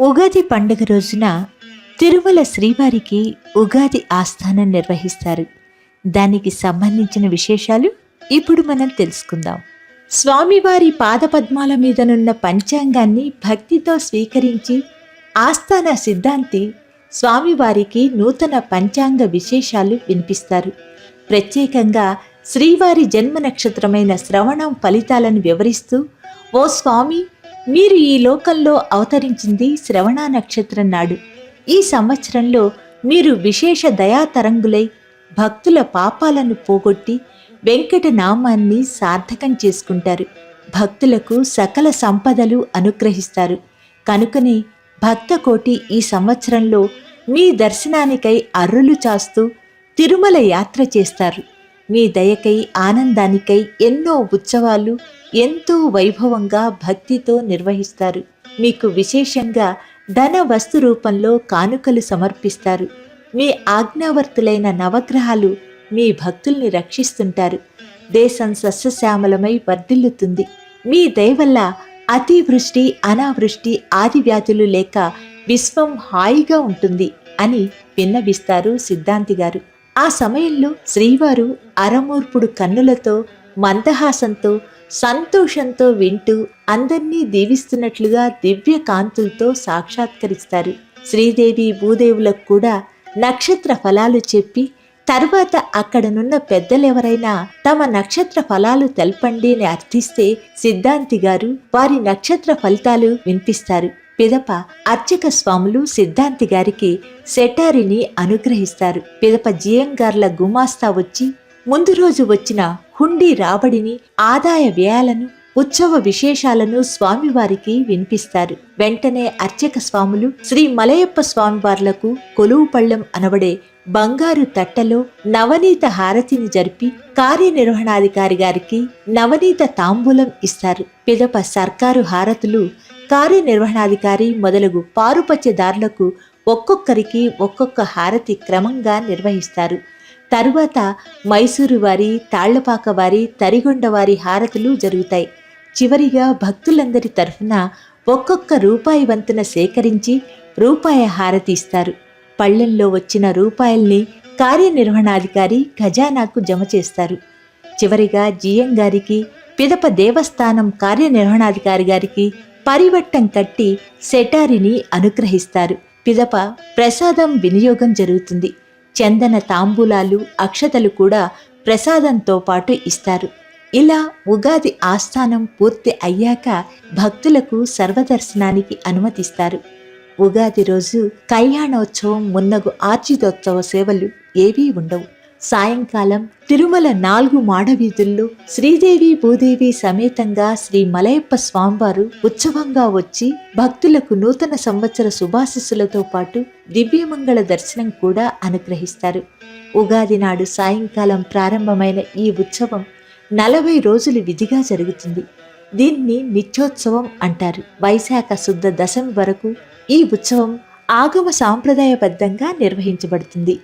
ఉగాది పండుగ రోజున తిరుమల శ్రీవారికి ఉగాది ఆస్థానం నిర్వహిస్తారు. దానికి సంబంధించిన విశేషాలు ఇప్పుడు మనం తెలుసుకుందాం. స్వామివారి పాదపద్మాల మీదనున్న పంచాంగాన్ని భక్తితో స్వీకరించి ఆస్థాన సిద్ధాంతి స్వామివారికి నూతన పంచాంగ విశేషాలు వినిపిస్తారు. ప్రత్యేకంగా శ్రీవారి జన్మ నక్షత్రమైన శ్రవణం ఫలితాలను వివరిస్తూ ఓ స్వామి మీరు ఈ లోకంలో అవతరించింది శ్రవణ నక్షత్రం నాడు. ఈ సంవత్సరంలో మీరు విశేష దయాతరంగులై భక్తుల పాపాలను పోగొట్టి వెంకట నామాన్ని సార్థకం చేసుకుంటారు. భక్తులకు సకల సంపదలు అనుగ్రహిస్తారు. కనుకనే భక్త కోటి ఈ సంవత్సరంలో మీ దర్శనానికై అర్రులు చాస్తూ తిరుమల యాత్ర చేస్తారు. మీ దయకై ఆనందానికై ఎన్నో ఉత్సవాలు ఎంతో వైభవంగా భక్తితో నిర్వహిస్తారు. మీకు విశేషంగా ధన వస్తు రూపంలో కానుకలు సమర్పిస్తారు. మీ ఆజ్ఞావర్తులైన నవగ్రహాలు మీ భక్తుల్ని రక్షిస్తుంటారు. దేశం సస్యశ్యామలమై వర్ధిల్లుతుంది. మీ దయ వల్ల అతివృష్టి అనావృష్టి ఆది వ్యాధులు లేక విశ్వం హాయిగా ఉంటుంది అని విన్నవిస్తారు సిద్ధాంతి గారు ఆ సమయంలో శ్రీవారు అరమూర్పుడు కన్నులతో మందహాసంతో సంతోషంతో వింటూ అందర్నీ దీవిస్తున్నట్లుగా దివ్య కాంతులతో సాక్షాత్కరిస్తారు. శ్రీదేవి భూదేవులకు కూడా నక్షత్ర ఫలాలు చెప్పి తర్వాత అక్కడనున్న పెద్దలెవరైనా తమ నక్షత్ర ఫలాలు తెలపండి అని అర్థిస్తే సిద్ధాంతి గారు వారి నక్షత్ర ఫలితాలు వినిపిస్తారు. పిదప అర్చక స్వాములు సిద్ధాంతి గారికి సెటారిని అనుగ్రహిస్తారు. పిదప జియంగార్ల గుమాస్తా వచ్చి ముందు రోజు వచ్చిన హుండీ రాబడిని ఆదాయ వ్యయాలను ఉత్సవ విశేషాలను స్వామివారికి వినిపిస్తారు. వెంటనే అర్చక స్వాములు శ్రీ మలయప్ప స్వామివార్లకు కొలువుపళ్ళెం అనబడే బంగారు తట్టలో నవనీత హారతిని జరిపి కార్యనిర్వహణాధికారి గారికి నవనీత తాంబూలం ఇస్తారు. పిదప సర్కారు హారతులు కార్యనిర్వహణాధికారి మొదలగు పారుపచ్చదారులకు ఒక్కొక్కరికి ఒక్కొక్క హారతి క్రమంగా నిర్వహిస్తారు. తరువాత మైసూరు వారి తాళ్ళపాక వారి తరిగొండ వారి హారతులు జరుగుతాయి. చివరిగా భక్తులందరి తరఫున ఒక్కొక్క రూపాయి వంతున సేకరించి రూపాయి హారతి ఇస్తారు. పళ్ళెంలో వచ్చిన రూపాయల్ని కార్యనిర్వహణాధికారి ఖజానాకు జమ చేస్తారు. చివరిగా జిఎం గారికి పిదప దేవస్థానం కార్యనిర్వహణాధికారి గారికి పరివట్టం కట్టి సెటారిని అనుగ్రహిస్తారు. పిదప ప్రసాదం వినియోగం జరుగుతుంది. చందన తాంబూలాలు అక్షతలు కూడా ప్రసాదంతో పాటు ఇస్తారు. ఇలా ఉగాది ఆస్థానం పూర్తి అయ్యాక భక్తులకు సర్వదర్శనానికి అనుమతిస్తారు. ఉగాది రోజు కళ్యాణోత్సవం మున్నగు ఆర్జితోత్సవ సేవలు ఏవీ ఉండవు. సాయంకాలం తిరుమల నాలుగు మాడవీధుల్లో శ్రీదేవి భూదేవి సమేతంగా శ్రీ మలయప్ప స్వామివారు ఉత్సవంగా వచ్చి భక్తులకు నూతన సంవత్సర శుభాశిస్సులతో పాటు దివ్యమంగళ దర్శనం కూడా అనుగ్రహిస్తారు. ఉగాది నాడు సాయంకాలం ప్రారంభమైన ఈ ఉత్సవం నలభై రోజులు విధిగా జరుగుతుంది. దీన్ని నిత్యోత్సవం అంటారు. వైశాఖ శుద్ధ దశమి వరకు ఈ ఉత్సవం ఆగమ సాంప్రదాయబద్ధంగా నిర్వహించబడుతుంది.